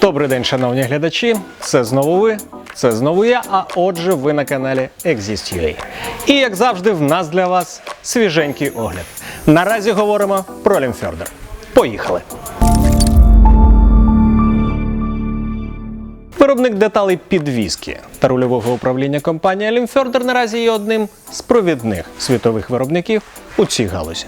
Добрий день, шановні глядачі. Це знову ви, це знову я. А отже, ви на каналі Exist.ua. І як завжди, в нас для вас свіженький огляд. Наразі говоримо про Лімфьордер. Поїхали! Виробник деталей підвіски та рульового управління компанія Лімфьордер наразі є одним з провідних світових виробників у цій галузі.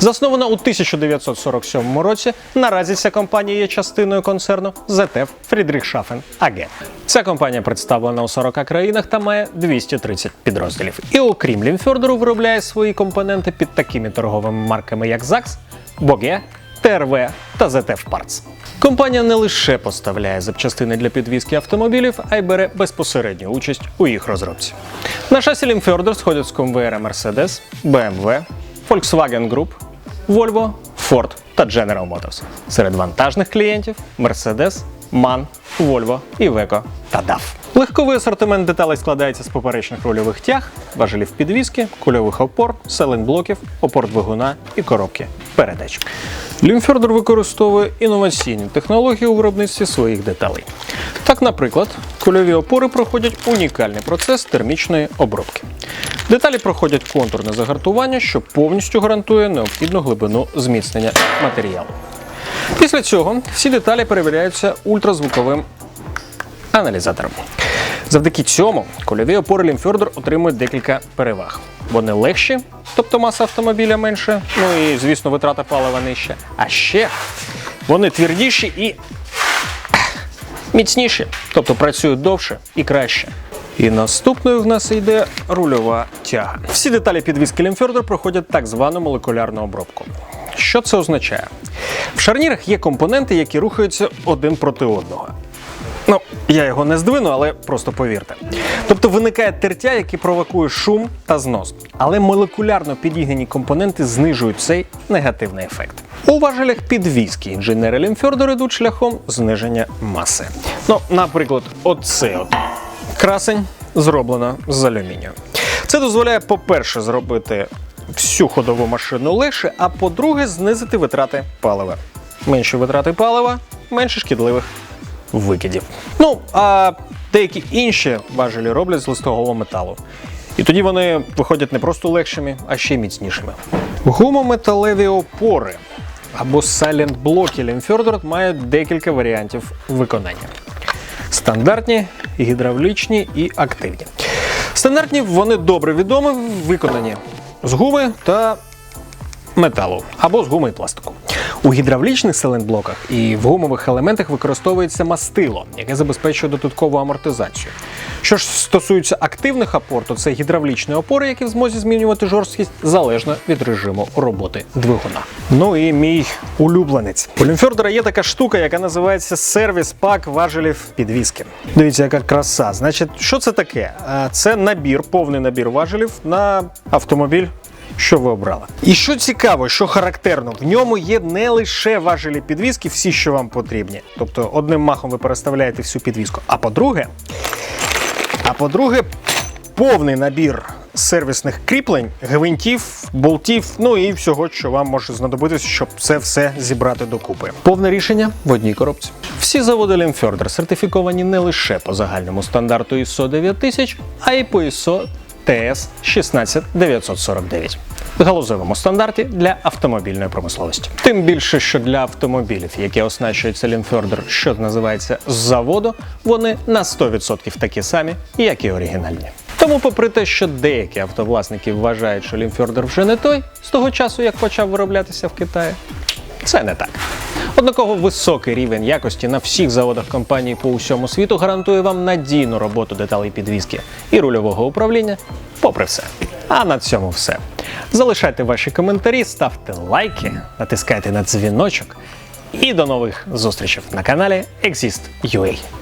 Заснована у 1947 році, наразі ця компанія є частиною концерну ZF Friedrichshafen AG. Ця компанія представлена у 40 країнах та має 230 підрозділів. І окрім Лімфьордеру, виробляє свої компоненти під такими торговими марками, як ZAX, Boge, ТРВ та ZF Parts. Компанія не лише поставляє запчастини для підвізки автомобілів, а й бере безпосередню участь у їх розробці. На шасі Лімфьордер сходять з конвеєра Mercedes, BMW, Volkswagen Group, Volvo, Ford та General Motors. Серед вантажних клієнтів Mercedes, MAN, Volvo, Iveco та DAF. Легковий асортимент деталей складається з поперечних рульових тяг, важелів підвіски, кульових опор, селень-блоків, опор двигуна і коробки передач. Лімфердер використовує інноваційні технології у виробництві своїх деталей. Так, наприклад, кульові опори проходять унікальний процес термічної обробки. Деталі проходять контурне загартування, що повністю гарантує необхідну глибину зміцнення матеріалу. Після цього всі деталі перевіряються ультразвуковим аналізатором. Завдяки цьому кольові опори Лімфьордер отримують декілька переваг. Вони легші, тобто маса автомобіля менше, ну і, звісно, витрата палива нижча. А ще вони твердіші і міцніші, тобто працюють довше і краще. І наступною в нас йде рульова тяга. Всі деталі підвіски Лімфьордер проходять так звану молекулярну обробку. Що це означає? В шарнірах є компоненти, які рухаються один проти одного. Ну, я його не здвину, але просто повірте. Тобто виникає тертя, яке провокує шум та знос. Але молекулярно підігнані компоненти знижують цей негативний ефект. У важелях підвіски інженери Лімфьордер йдуть шляхом зниження маси. Ну, наприклад, оце от красень зроблено з алюмінію. Це дозволяє, по-перше, зробити всю ходову машину легше, а по-друге, знизити витрати палива. Менші витрати палива, менше шкідливих викидів. Ну, а деякі інші важелі роблять з листового металу. І тоді вони виходять не просто легшими, а ще міцнішими. Гумометалеві опори або silent блоки Лімфьордер мають декілька варіантів виконання. Стандартні, гідравлічні і активні. Стандартні вони добре відомі, виконані з гуми та металу або з гуми і пластику. У гідравлічних силендблоках і в гумових елементах використовується мастило, яке забезпечує додаткову амортизацію. Що ж стосується активних опор, то це гідравлічні опори, які в змозі змінювати жорсткість залежно від режиму роботи двигуна. Ну і мій улюбленець. У Лімфьордера є така штука, яка називається сервіс пак важелів підвіски. Дивіться, яка краса. Значить, що це таке? Це набір, повний набір важелів на автомобіль що ви обрали. І що цікаво, що характерно, в ньому є не лише важелі підвіски, всі, що вам потрібні. Тобто одним махом ви переставляєте всю підвіску. А по-друге, а по-друге, повний набір сервісних кріплень, гвинтів, болтів, ну і всього, що вам може знадобитися, щоб це все зібрати докупи. Повне рішення в одній коробці. Всі заводи Лемфьордер сертифіковані не лише по загальному стандарту ISO 9000, а й по ISO ТС 16949 галузевому стандарті для автомобільної промисловості. Тим більше, що для автомобілів, які оснащуються Лімфьордер, що називається з заводу, вони на 100% такі самі, як і оригінальні. Тому, попри те, що деякі автовласники вважають, що Лімфьордер вже не той з того часу, як почав вироблятися в Китаї, це не так. Однаково високий рівень якості на всіх заводах компанії по усьому світу гарантує вам надійну роботу деталей підвізки і рульового управління, попри все. А на цьому все. Залишайте ваші коментарі, ставте лайки, натискайте на дзвіночок. І до нових зустрічей на каналі Exist.ua.